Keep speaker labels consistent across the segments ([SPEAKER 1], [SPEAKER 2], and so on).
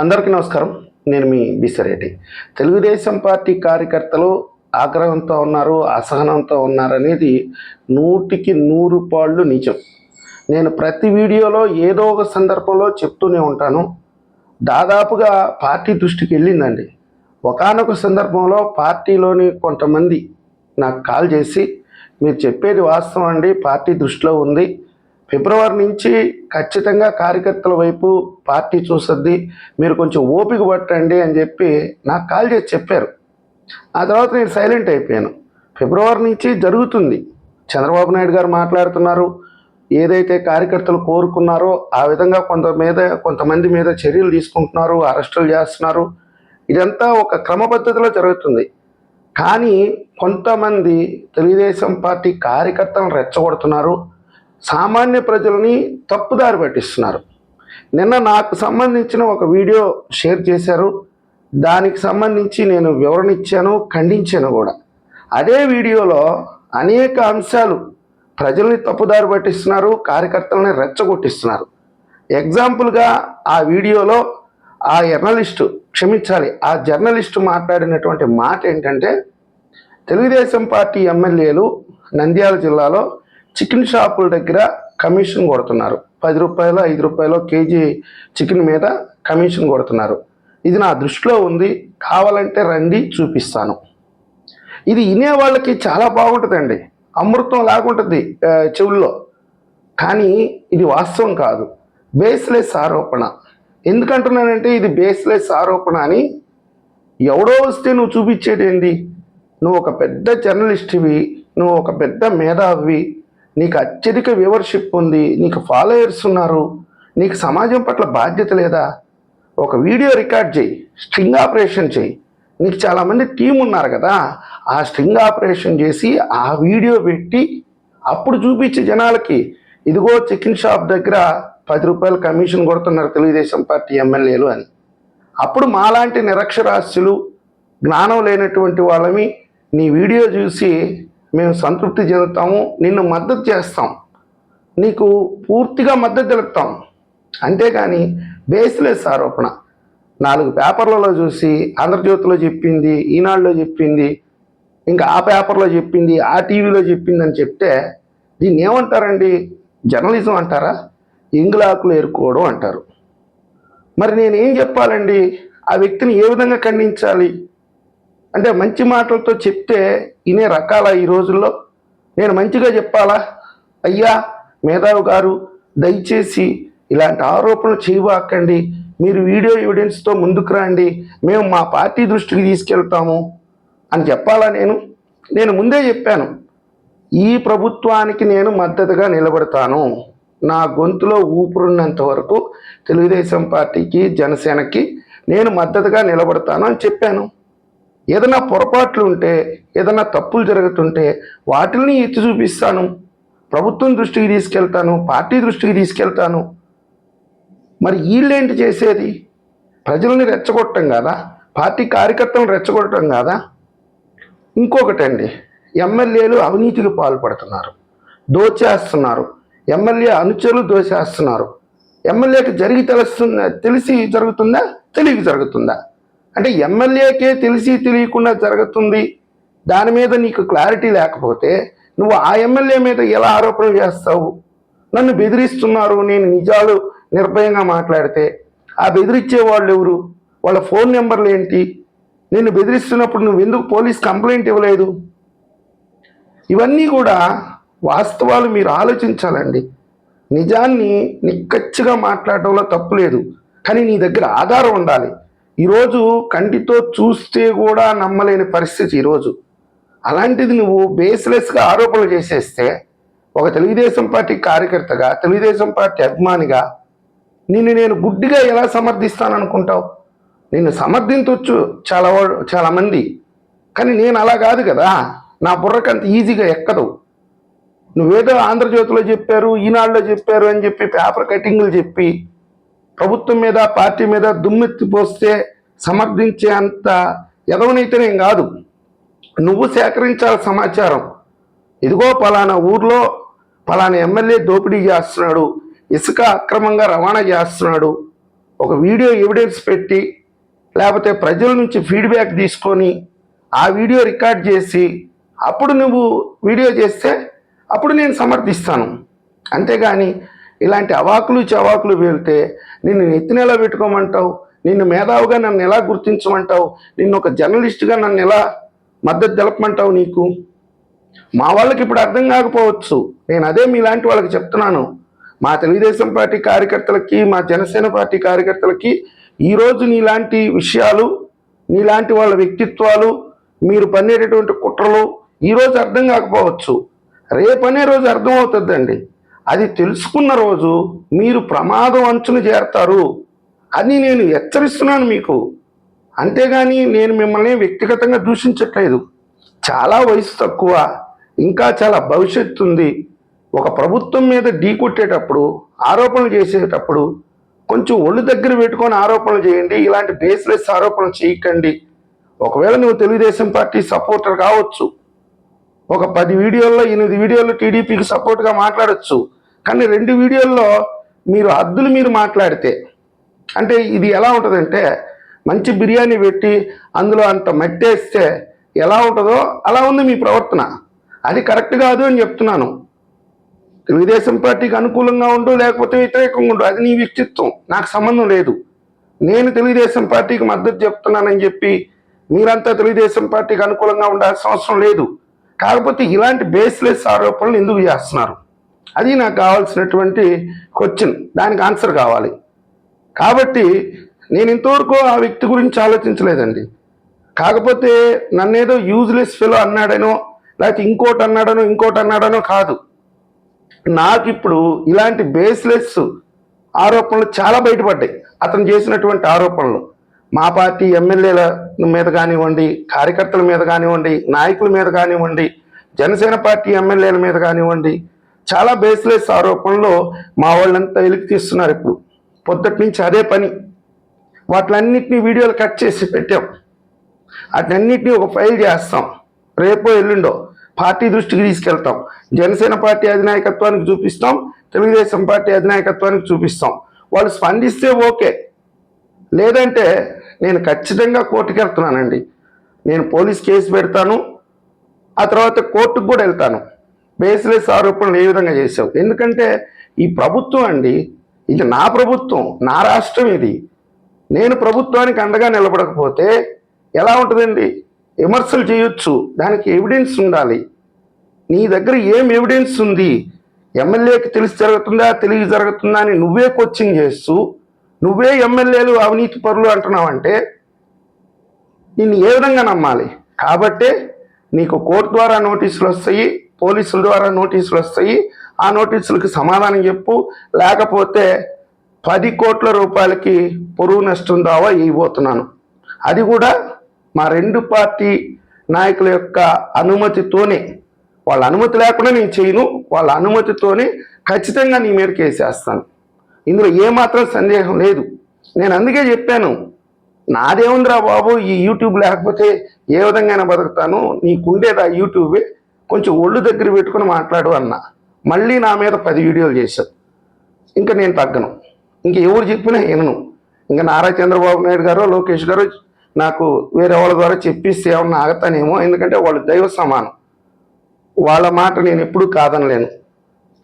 [SPEAKER 1] అందరికీ నమస్కారం. నేను మీ బిసరెడ్డి తెలుగుదేశం పార్టీ కార్యకర్తలు ఆగ్రహంతో ఉన్నారు అసహనంతో ఉన్నారనేది నూటికి నూరు పాళ్ళు నిజం. నేను ప్రతి వీడియోలో ఏదో ఒక సందర్భంలో చెప్తూనే ఉంటాను. దాదాపుగా పార్టీ దృష్టికి వెళ్ళిందండి. ఒకానొక సందర్భంలో పార్టీలోని కొంతమంది నాకు కాల్ చేసి మీరు చెప్పేది వాస్తవం అండి పార్టీ దృష్టిలో ఉంది ఫిబ్రవరి నుంచి ఖచ్చితంగా కార్యకర్తల వైపు పార్టీ చూస్తుంది మీరు కొంచెం ఓపిక పట్టండి అని చెప్పి నాకు కాల్ చేసి చెప్పారు. ఆ తర్వాత నేను సైలెంట్ అయిపోయాను. ఫిబ్రవరి నుంచి జరుగుతుంది. చంద్రబాబు నాయుడు గారు మాట్లాడుతున్నారు. ఏదైతే కార్యకర్తలు కోరుకున్నారో ఆ విధంగా కొంత మీద కొంతమంది మీద చర్యలు తీసుకుంటున్నారు అరెస్టులు చేస్తున్నారు. ఇదంతా ఒక క్రమ పద్ధతిలో జరుగుతుంది. కానీ కొంతమంది తెలుగుదేశం పార్టీ కార్యకర్తలను రెచ్చగొడుతున్నారు. సామాన్య ప్రజలని తప్పుదారి పట్టిస్తున్నారు. నిన్న నాకు సంబంధించిన ఒక వీడియో షేర్ చేశారు. దానికి సంబంధించి నేను వివరణ ఇచ్చాను ఖండించాను కూడా. అదే వీడియోలో అనేక అంశాలు ప్రజల్ని తప్పుదారి పట్టిస్తున్నారు కార్యకర్తలని రెచ్చగొట్టిస్తున్నారు. ఎగ్జాంపుల్గా ఆ వీడియోలో ఆ జర్నలిస్టు క్షమించాలి ఆ జర్నలిస్టు మాట్లాడినటువంటి మాట ఏంటంటే తెలుగుదేశం పార్టీ ఎమ్మెల్యేలు నంద్యాల జిల్లాలో చికెన్ షాపుల దగ్గర కమిషన్ కొడుతున్నారు. పది రూపాయలు ఐదు రూపాయలు కేజీ చికెన్ మీద కమిషన్ కొడుతున్నారు. ఇది నా దృష్టిలో ఉంది. కావాలంటే రండి చూపిస్తాను. ఇది వినే వాళ్ళకి చాలా బాగుంటుందండి. అమృతం లాగుంటుంది చెవుల్లో. కానీ ఇది వాస్తవం కాదు. బేస్లెస్ ఆరోపణ. ఎందుకంటున్నానంటే ఇది బేస్లెస్ ఆరోపణ అని ఎవడో వస్తే నువ్వు చూపించేది నువ్వు ఒక పెద్ద జర్నలిస్ట్వి నువ్వు ఒక పెద్ద మేధావి నీకు అత్యధిక వ్యూవర్షిప్ ఉంది నీకు ఫాలోయర్స్ ఉన్నారు నీకు సమాజం పట్ల బాధ్యత లేదా? ఒక వీడియో రికార్డ్ చేయి స్ట్రింగ్ ఆపరేషన్ చేయి. నీకు చాలామంది టీం ఉన్నారు కదా ఆ స్ట్రింగ్ ఆపరేషన్ చేసి ఆ వీడియో పెట్టి అప్పుడు చూపించి జనాలకి ఇదిగో చికెన్ షాప్ దగ్గర పది రూపాయలు కమిషన్ కొడుతున్నారు తెలుగుదేశం పార్టీ ఎమ్మెల్యేలు అని. అప్పుడు మాలాంటి నిరక్షరాస్యులు జ్ఞానం లేనటువంటి వాళ్ళమి నీ వీడియో చూసి మేము సంతృప్తి చెందుతాము నిన్ను మద్దతు చేస్తాం. నీకు పూర్తిగా మద్దతు తెలుపుతాం. అంతేకాని బేస్లెస్ ఆరోపణ నాలుగు పేపర్లలో చూసి ఆంధ్రజ్యోతిలో చెప్పింది ఈనాడులో చెప్పింది ఇంకా ఆ పేపర్లో చెప్పింది ఆ టీవీలో చెప్పింది అని చెప్తే దీన్ని ఏమంటారండి? జర్నలిజం అంటారా? ఇంగులాకులు ఏరుకోవడం అంటారు. మరి నేనేం చెప్పాలండి? ఆ వ్యక్తిని ఏ విధంగా ఖండించాలి? అంటే మంచి మాటలతో చెప్తే ఇనే రకాల ఈ రోజుల్లో? నేను మంచిగా చెప్పాలా? అయ్యా మేధావి గారు దయచేసి ఇలాంటి ఆరోపణలు చేయబాకండి. మీరు వీడియో ఎవిడెన్స్తో ముందుకు రండి. మేము మా పార్టీ దృష్టికి తీసుకెళ్తాము అని చెప్పాలా నేను? నేను ముందే చెప్పాను. ఈ ప్రభుత్వానికి నేను మద్దతుగా నిలబడతాను. నా గొంతులో ఊపిరున్నంత వరకు తెలుగుదేశం పార్టీకి జనసేనకి నేను మద్దతుగా నిలబడతాను అని చెప్పాను. ఏదైనా పొరపాట్లు ఉంటే ఏదైనా తప్పులు జరుగుతుంటే వాటిని ఎత్తి చూపిస్తాను. ప్రభుత్వం దృష్టికి తీసుకెళ్తాను పార్టీ దృష్టికి తీసుకెళ్తాను. మరి వీళ్ళేంటి చేసేది? ప్రజల్ని రెచ్చగొట్టం కాదా? పార్టీ కార్యకర్తలను రెచ్చగొట్టడం కాదా? ఇంకొకటండి ఎమ్మెల్యేలు అవినీతికి పాల్పడుతున్నారు దోచేస్తున్నారు. ఎమ్మెల్యే అనుచరులు దోచేస్తున్నారు. ఎమ్మెల్యేకి జరిగి తెలుస్తుందా తెలిసి జరుగుతుందా? తెలియక జరుగుతుందా? అంటే ఎమ్మెల్యేకే తెలిసి తెలియకుండా జరుగుతుంది దాని మీద నీకు క్లారిటీ లేకపోతే నువ్వు ఆ ఎమ్మెల్యే మీద ఎలా ఆరోపణలు చేస్తావు? నన్ను బెదిరిస్తున్నారు నేను నిజాలు నిర్భయంగా మాట్లాడితే ఆ బెదిరించే వాళ్ళు ఎవరు? వాళ్ళ ఫోన్ నెంబర్లు ఏంటి? నిన్ను బెదిరిస్తున్నప్పుడు నువ్వు ఎందుకు పోలీస్ కంప్లైంట్ ఇవ్వలేదు? ఇవన్నీ కూడా వాస్తవాలు మీరు ఆలోచించాలండి. నిజాన్ని నిక్కచ్చిగా మాట్లాడటంలో తప్పు లేదు. కానీ నీ దగ్గర ఆధారం ఉండాలి. ఈరోజు కంటితో చూస్తే కూడా నమ్మలేని పరిస్థితి ఈరోజు. అలాంటిది నువ్వు బేస్లెస్గా ఆరోపణలు చేసేస్తే ఒక తెలుగుదేశం పార్టీ కార్యకర్తగా తెలుగుదేశం పార్టీ అభిమానిగా నిన్ను నేను గుడ్డిగా ఎలా సమర్థిస్తాననుకుంటావు? నిన్ను సమర్థించవచ్చు చాలా చాలామంది కానీ నేను అలా కాదు కదా. నా బుర్రకు అంత ఈజీగా ఎక్కదు. నువ్వేదో ఆంధ్రజ్యోతిలో చెప్పారు ఈనాడులో చెప్పారు అని చెప్పి పేపర్ కటింగ్లు చెప్పి ప్రభుత్వం మీద పార్టీ మీద దుమ్మెత్తి పోస్తే సమర్థించే అంత ఎదవనైతే కాదు. నువ్వు సేకరించాలి సమాచారం. ఇదిగో పలానా ఊర్లో పలానా ఎమ్మెల్యే దోపిడీ చేస్తున్నాడు ఇసుక అక్రమంగా రవాణా చేస్తున్నాడు. ఒక వీడియో ఎవిడెన్స్ పెట్టి లేకపోతే ప్రజల నుంచి ఫీడ్బ్యాక్ తీసుకొని ఆ వీడియో రికార్డ్ చేసి అప్పుడు నువ్వు వీడియో చేస్తే అప్పుడు నేను సమర్థిస్తాను. అంతేగాని ఇలాంటి అవాకులు చవాకులు వెళ్తే నిన్ను నెత్తినెలా పెట్టుకోమంటావు నిన్ను మేధావుగా నన్ను ఎలా గుర్తించమంటావు నిన్ను ఒక జర్నలిస్ట్గా నన్ను ఎలా మద్దతు తెలపమంటావు నీకు? మా వాళ్ళకి ఇప్పుడు అర్థం కాకపోవచ్చు. నేను అదే మీలాంటి వాళ్ళకి చెప్తున్నాను. మా తెలుగుదేశం పార్టీ కార్యకర్తలకి మా జనసేన పార్టీ కార్యకర్తలకి ఈరోజు నీలాంటి విషయాలు నీలాంటి వాళ్ళ వ్యక్తిత్వాలు మీరు పన్నేటటువంటి కుట్రలు ఈరోజు అర్థం కాకపోవచ్చు. రేపనే రోజు అర్థమవుతుందండి. అది తెలుసుకున్న రోజు మీరు ప్రమాదం అంచున చేరతారు అని నేను హెచ్చరిస్తున్నాను మీకు. అంతేగాని నేను మిమ్మల్ని వ్యక్తిగతంగా దూషించట్లేదు. చాలా వయసు తక్కువ ఇంకా చాలా భవిష్యత్తు ఉంది. ఒక ప్రభుత్వం మీద ఢీ కొట్టేటప్పుడు ఆరోపణలు చేసేటప్పుడు కొంచెం ఒళ్ళు దగ్గర పెట్టుకొని ఆరోపణలు చేయండి ఇలాంటి బేస్లెస్ ఆరోపణలు చేయకండి. ఒకవేళ నువ్వు తెలుగుదేశం పార్టీ సపోర్టర్ కావచ్చు. ఒక పది వీడియోల్లో ఎనిమిది వీడియోల్లో టీడీపీకి సపోర్ట్గా మాట్లాడచ్చు. కానీ రెండు వీడియోల్లో మీరు హద్దులు మీరు మాట్లాడితే అంటే ఇది ఎలా ఉంటుందంటే మంచి బిర్యానీ పెట్టి అందులో అంత మట్టేస్తే ఎలా ఉంటుందో అలా ఉంది మీ ప్రవర్తన. అది కరెక్ట్ కాదు అని చెప్తున్నాను. తెలుగుదేశం పార్టీకి అనుకూలంగా ఉండు లేకపోతే వ్యతిరేకంగా ఉండు అది నీ వ్యక్తిత్వం నాకు సంబంధం లేదు. నేను తెలుగుదేశం పార్టీకి మద్దతు చెప్తున్నానని చెప్పి మీరంతా తెలుగుదేశం పార్టీకి అనుకూలంగా ఉండాల్సిన అవసరం లేదు. కాకపోతే ఇలాంటి బేస్లెస్ ఆరోపణలు ఎందుకు చేస్తున్నారు? అది నాకు కావాల్సినటువంటి క్వశ్చన్. దానికి ఆన్సర్ కావాలి. కాబట్టి నేను ఇంతవరకు ఆ వ్యక్తి గురించి ఆలోచించలేదండి. కాకపోతే నన్నేదో యూజ్లెస్ ఫెలో అన్నాడనో లేకపోతే ఇంకోటి అన్నాడనో ఇంకోటి అన్నాడనో కాదు. నాకు ఇప్పుడు ఇలాంటి బేస్లెస్ ఆరోపణలు చాలా బయటపడ్డాయి. అతను చేసినటువంటి ఆరోపణలు. మా పార్టీ ఎమ్మెల్యేల మీద కానివ్వండి కార్యకర్తల మీద కానివ్వండి నాయకుల మీద కానివ్వండి జనసేన పార్టీ ఎమ్మెల్యేల మీద కానివ్వండి చాలా బేస్లెస్ ఆరోపణలో మా వాళ్ళంతా వెలికి తీస్తున్నారు ఇప్పుడు. పొద్దుటి నుంచి అదే పని. వాటిలన్నింటినీ వీడియోలు కట్ చేసి పెట్టాం. వాటినన్నింటినీ ఒక ఫైల్ చేస్తాం. రేపో ఎల్లుండో పార్టీ దృష్టికి తీసుకెళ్తాం. జనసేన పార్టీ అధినాయకత్వానికి చూపిస్తాం. తెలుగుదేశం పార్టీ అధినాయకత్వానికి చూపిస్తాం. వాళ్ళు స్పందిస్తే ఓకే. లేదంటే నేను ఖచ్చితంగా కోర్టుకి వెళ్తున్నానండి. నేను పోలీస్ కేసు పెడతాను. ఆ తర్వాత కోర్టుకు కూడా వెళ్తాను. బేస్లెస్ ఆరోపణలు ఏ విధంగా చేసావు ఎందుకంటే ఈ ప్రభుత్వం అండి ఇది నా ప్రభుత్వం నా రాష్ట్రం ఇది. నేను ప్రభుత్వానికి అండగా నిలబడకపోతే ఎలా ఉంటుందండి? విమర్శలు చేయొచ్చు దానికి ఎవిడెన్స్ ఉండాలి. నీ దగ్గర ఏం ఎవిడెన్స్ ఉంది? ఎమ్మెల్యేకి తెలిసి జరుగుతుందా తెలియ జరుగుతుందా అని నువ్వే కోచింగ్ చేస్తూ నువ్వే ఎమ్మెల్యేలు అవినీతి పరులు అంటున్నావంటే నిన్ను ఏ విధంగా నమ్మాలి? కాబట్టే నీకు కోర్టు ద్వారా నోటీసులు వస్తాయి పోలీసుల ద్వారా నోటీసులు వస్తాయి. ఆ నోటీసులకు సమాధానం చెప్పు. లేకపోతే పది కోట్ల రూపాయలకి పొరుగు నష్టం దావా ఇవ్వబోతున్నాను. అది కూడా మా రెండు పార్టీ నాయకుల యొక్క అనుమతితోనే. వాళ్ళ అనుమతి లేకుండా నేను చేయను. వాళ్ళ అనుమతితోనే ఖచ్చితంగా నీ మీద కేసేస్తాను ఇందులో ఏమాత్రం సందేహం లేదు. నేను అందుకే చెప్పాను నాదేముందిరా బాబు ఈ యూట్యూబ్ లేకపోతే ఏ విధంగా బతుకుతాను. నీకుండేది ఆ యూట్యూబే. కొంచెం ఒళ్ళు దగ్గర పెట్టుకుని మాట్లాడు అన్న. మళ్ళీ నా మీద పది వీడియోలు చేశారు ఇంకా నేను తగ్గను. ఇంక ఎవరు చెప్పినా వినను. ఇంకా నారా చంద్రబాబు నాయుడు గారు లోకేష్ గారు నాకు వేరే వాళ్ళ ద్వారా చెప్పిస్తే ఏమన్నా ఆగతానేమో. ఎందుకంటే వాళ్ళు దైవ సమానం. వాళ్ళ మాట నేను ఎప్పుడూ కాదనలేను.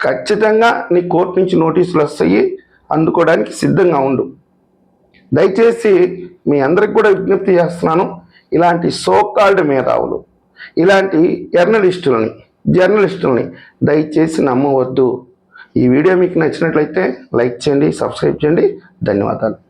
[SPEAKER 1] ఖచ్చితంగా నీ కోర్టు నుంచి నోటీసులు వస్తాయి. అందుకోవడానికి సిద్ధంగా ఉండు. దయచేసి మీ అందరికి కూడా విజ్ఞప్తి చేస్తున్నాను. ఇలాంటి సోకాల్డ్ మేధావులు. ఇలాంటి జర్నలిస్టులని జర్నలిస్టులని దయచేసి నమ్మవద్దు. ఈ వీడియో మీకు నచ్చినట్లయితే లైక్ చేయండి సబ్స్క్రైబ్ చేయండి. ధన్యవాదాలు.